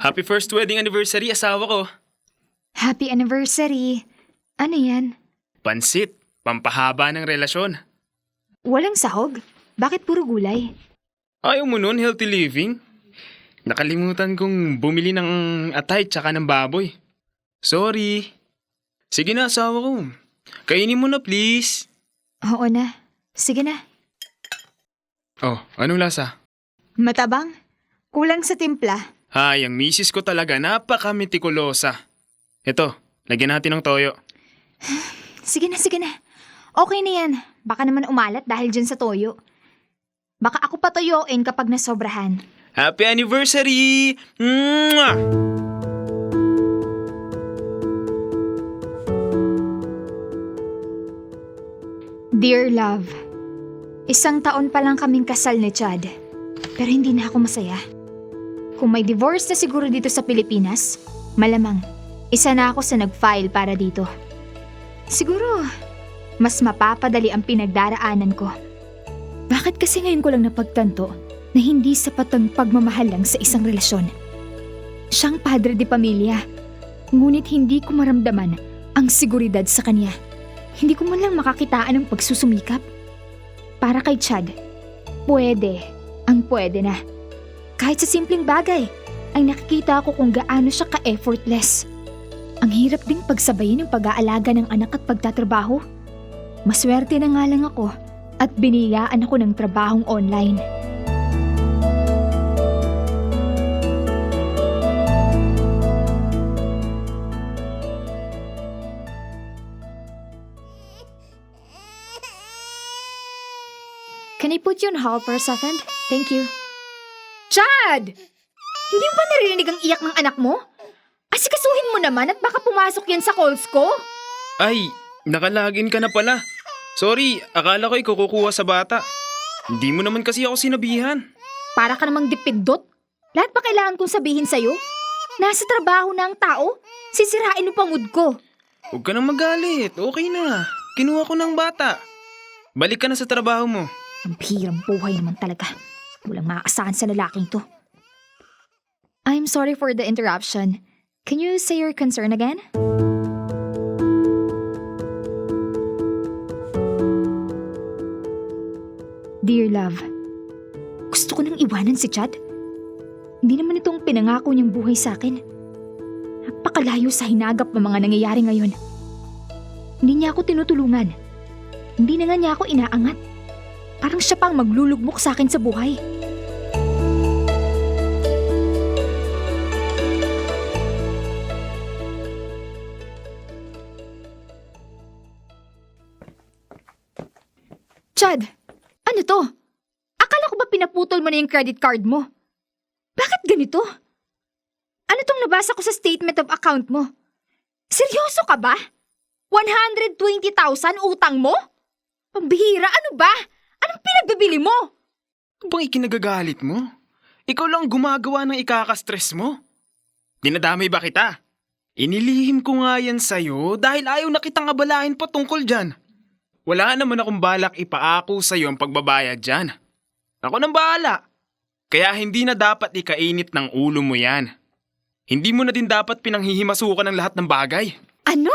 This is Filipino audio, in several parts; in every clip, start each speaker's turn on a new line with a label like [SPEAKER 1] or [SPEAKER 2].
[SPEAKER 1] Happy first wedding anniversary, asawa ko.
[SPEAKER 2] Happy anniversary. Ano yan?
[SPEAKER 1] Pansit, pampahaba ng relasyon.
[SPEAKER 2] Walang sahog? Bakit puro gulay?
[SPEAKER 1] Ayaw mo nun, healthy living? Nakalimutan kong bumili ng atay tsaka ng baboy. Sorry. Sige na, asawa ko. Kainin mo na, please.
[SPEAKER 2] Oo na. Sige na.
[SPEAKER 1] Oh, anong lasa?
[SPEAKER 2] Matabang? Kulang sa timpla.
[SPEAKER 1] Hay, ang misis ko talaga napaka-metikulosa. Ito, lagyan natin ng toyo.
[SPEAKER 2] Sige na, sige na. Okay na yan. Baka naman umalat dahil dyan sa toyo. Baka ako patuyoin kapag nasobrahan.
[SPEAKER 1] Happy anniversary! Mwah!
[SPEAKER 2] Dear Love, isang taon pa lang kaming kasal ni Chad. Pero hindi na ako masaya. Kung may divorce na siguro dito sa Pilipinas, malamang isa na ako sa nag-file para dito. Siguro, mas mapapadali ang pinagdaraanan ko. Bakit kasi ngayon ko lang napagtanto na hindi sapat ang pagmamahal lang sa isang relasyon? Siyang padre de pamilya, ngunit hindi ko maramdaman ang seguridad sa kanya. Hindi ko man lang makakitaan ng pagsusumikap. Para kay Chad, pwede ang pwede na. Kahit sa simpleng bagay, ay nakikita ko kung gaano siya ka-effortless. Ang hirap ding pagsabayin ng pag-aalaga ng anak at pagtatrabaho. Maswerte na nga lang ako at biniyaan ako ng trabahong online. Can I put you on hold for a second? Thank you. Chad! Hindi mo ba narinig ang iyak ng anak mo? Asikasuhin mo naman at baka pumasok yan sa calls ko.
[SPEAKER 1] Ay, nakalagin ka na pala. Sorry, akala ko ikukukuha sa bata. Hindi mo naman kasi ako sinabihan.
[SPEAKER 2] Para ka namang dipindot. Lahat pa kailangan kong sabihin sa'yo? Nasa trabaho na ang tao. Sisirain mo pang mood ko.
[SPEAKER 1] Huwag ka nang magalit. Okay na. Kinuha ko ng bata. Balik ka na sa trabaho mo.
[SPEAKER 2] Ang hirang buhay naman talaga. Walang maaasahan sa lalaking to. I'm sorry for the interruption. Can you say your concern again? Dear love, gusto ko nang iwanan si Chad. Hindi naman itong pinangako niyang buhay sa akin. Napakalayo sa hinagap ng mga nangyayari ngayon. Hindi niya ako tinutulungan. Hindi na nga niya ako inaangat. Parang siya pang maglulugmok sa akin sa buhay. Chad, ano to? Akala ko ba pinaputol mo na yung credit card mo? Bakit ganito? Ano tong nabasa ko sa statement of account mo? Seryoso ka ba? 120,000 utang mo? Pambihira, ano ba? Anong pinagbibili mo?
[SPEAKER 1] Ano bang ikinagagalit mo? Ikaw lang gumagawa ng ikakastress mo. Dinadamay ba kita? Inilihim ko nga yan sa'yo dahil ayaw na kitang abalahin patungkol dyan. Wala naman akong balak ipaako sa'yo ang pagbabayad dyan. Ako nang bahala. Kaya hindi na dapat ikainit ng ulo mo yan. Hindi mo na din dapat pinanghihimasukan ng lahat ng bagay.
[SPEAKER 2] Ano?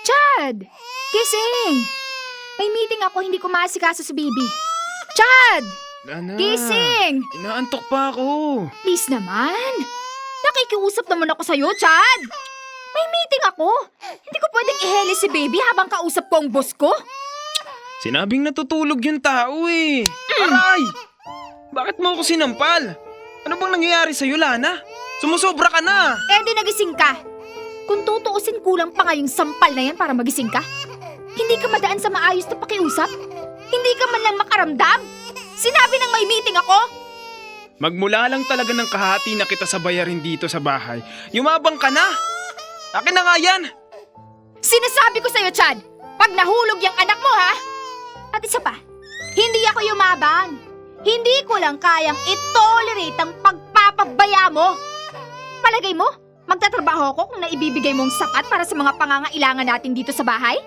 [SPEAKER 2] Chad! Gising! May meeting ako, hindi ko maasikaso si baby. Chad!
[SPEAKER 1] Lana.
[SPEAKER 2] Gising!
[SPEAKER 1] Inaantok pa ako.
[SPEAKER 2] Please naman. Nakikiusap naman ako sa'yo, Chad. May meeting ako. Hindi ko pwedeng ihele si baby habang kausap ko ang boss ko.
[SPEAKER 1] Sinabing natutulog yung tao eh. Aray! Bakit mo ako sinampal? Ano bang nangyayari sa'yo, Lana? Sumusobra ka na!
[SPEAKER 2] Eh di nagising ka. Kung tutuusin kulang pa nga yung sampal na yan para magising ka. Hindi ka madaan sa maayos na pakiusap. Hindi ka man lang makaramdam. Sinabi nang may meeting ako.
[SPEAKER 1] Magmula lang talaga ng kahati na kita sa bayarin dito sa bahay. Yumabang ka na! Akin na nga yan!
[SPEAKER 2] Sinasabi ko sa'yo, Chad, pag nahulog yung anak mo, ha? At isa pa, hindi ako yumabang. Hindi ko lang kayang itolerate ang pagpapabaya mo. Palagay mo, magtatrabaho ko kung naibibigay mong sapat para sa mga pangangailangan natin dito sa bahay?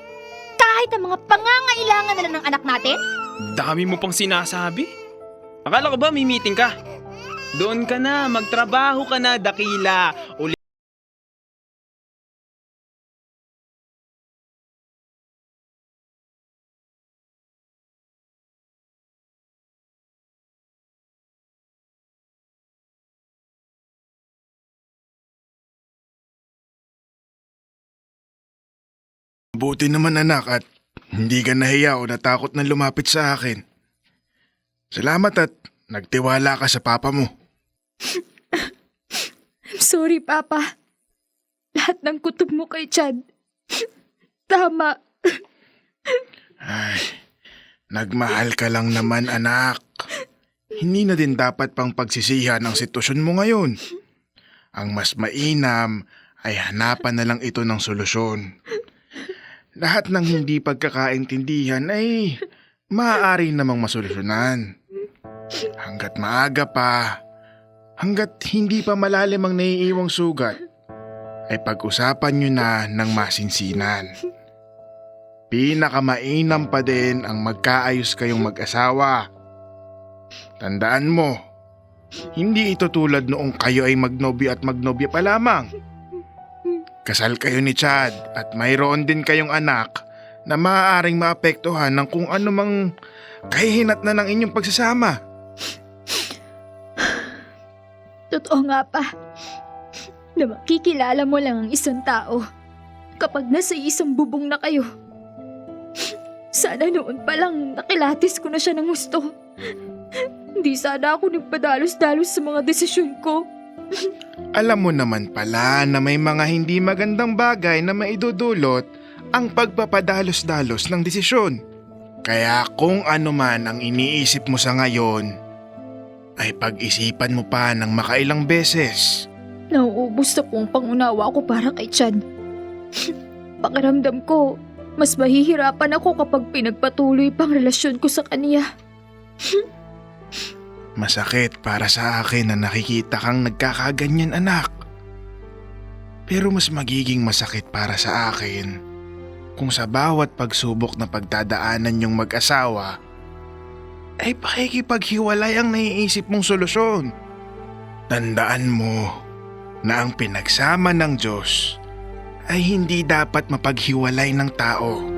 [SPEAKER 2] Kahit ang mga pangangailangan na lang ng anak natin?
[SPEAKER 1] Dami mo pang sinasabi. Akala ko ba may meeting ka? Doon ka na, magtrabaho ka na, dakila.
[SPEAKER 3] Buti naman anak at hindi ka nahiya o natakot na lumapit sa akin. Salamat at nagtiwala ka sa papa mo.
[SPEAKER 2] I'm sorry, Papa. Lahat ng kutob mo kay Chad. Tama.
[SPEAKER 3] Ay, nagmahal ka lang naman anak. Hindi na din dapat pang pagsisihan ang sitwasyon mo ngayon. Ang mas mainam ay hanapan na lang ito ng solusyon. Lahat ng hindi pagkakaintindihan ay maaari namang masolusyonan. Hanggat maaga pa, hanggat hindi pa malalim ang naiiwang sugat, ay pag-usapan nyo na ng masinsinan. Pinakamainam pa din ang magkaayos kayong mag-asawa. Tandaan mo, hindi ito tulad noong kayo ay magnobyo at magnobya pa lamang. Kasal kayo ni Chad at mayroon din kayong anak na maaaring maapektuhan ng kung ano mang kahihinat na ng inyong pagsasama.
[SPEAKER 2] Totoo nga pa. Na makikilala mo lang ang isang tao kapag nasa isang bubong na kayo. Sana noon pa lang nakilatis ko na siya ng gusto. Hindi sana ako nagpadalos-dalos sa mga desisyon ko.
[SPEAKER 3] Alam mo naman pala na may mga hindi magandang bagay na maidudulot ang pagpapadalos-dalos ng desisyon. Kaya kung ano man ang iniisip mo sa ngayon, ay pag-isipan mo pa ng makailang beses.
[SPEAKER 2] Nauubos na pong pangunawa ko para kay Chad. Pakiramdam ko, mas mahihirapan ako kapag pinagpatuloy pang relasyon ko sa kanya.
[SPEAKER 3] Masakit para sa akin na nakikita kang nagkakaganyan anak. Pero mas magiging masakit para sa akin kung sa bawat pagsubok na pagdadaanan yung mag-asawa ay pakikipaghiwalay ang naiisip mong solusyon. Tandaan mo na ang pinagsama ng Diyos ay hindi dapat mapaghiwalay ng tao.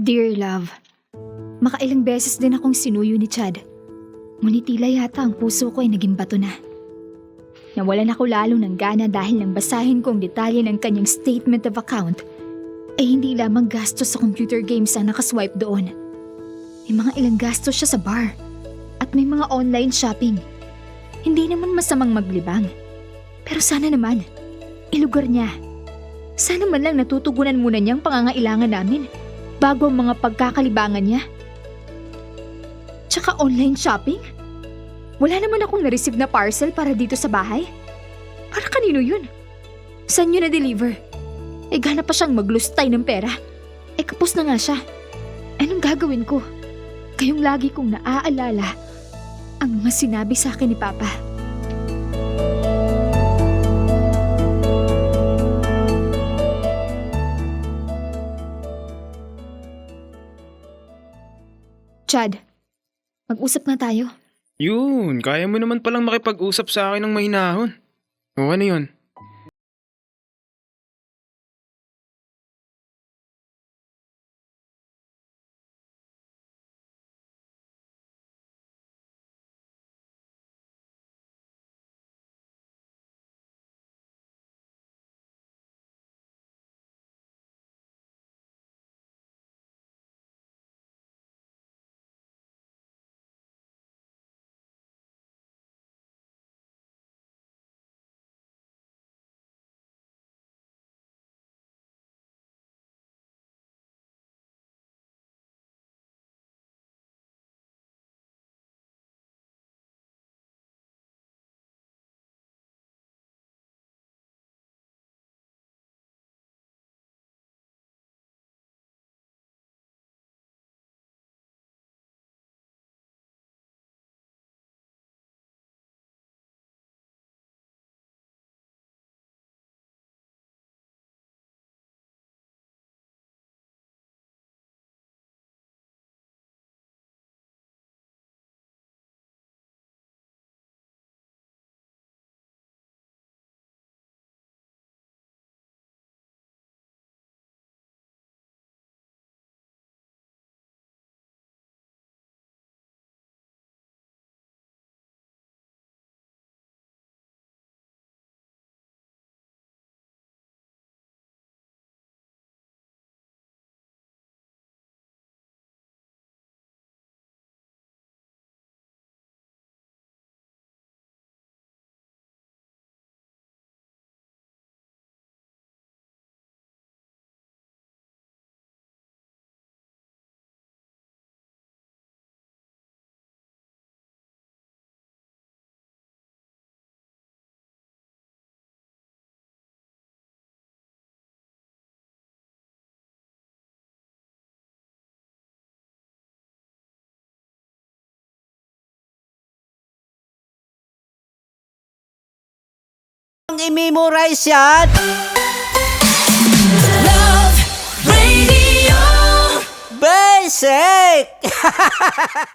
[SPEAKER 2] Dear love, makailang beses din akong sinuyo ni Chad. Ngunit tila yata ang puso ko ay naging bato na. Nawalan ako lalo ng gana dahil nang basahin ko ang detalye ng kanyang statement of account ay hindi lamang gastos sa computer games ang nakaswipe doon. May mga ilang gastos siya sa bar at may mga online shopping. Hindi naman masamang maglibang. Pero sana naman, ilugar niya. Sana man lang natutugunan muna niyang pangangailangan namin bago ang mga pagkakalibangan niya. Tsaka online shopping? Wala naman akong na-receive na parcel para dito sa bahay. Para kanino yun? Saan yun na-deliver? Eh gana pa siyang maglustay ng pera. Eh kapos na nga siya. Anong gagawin ko? Kayong lagi kong naaalala ang mga sinabi sa akin ni Papa. Chad, mag-usap na tayo.
[SPEAKER 1] Yun, kaya mo naman palang makipag-usap sa akin ng mahinahon. O ano yun?
[SPEAKER 4] Ang i-memorize yan.
[SPEAKER 5] Love Radio.
[SPEAKER 4] Basic!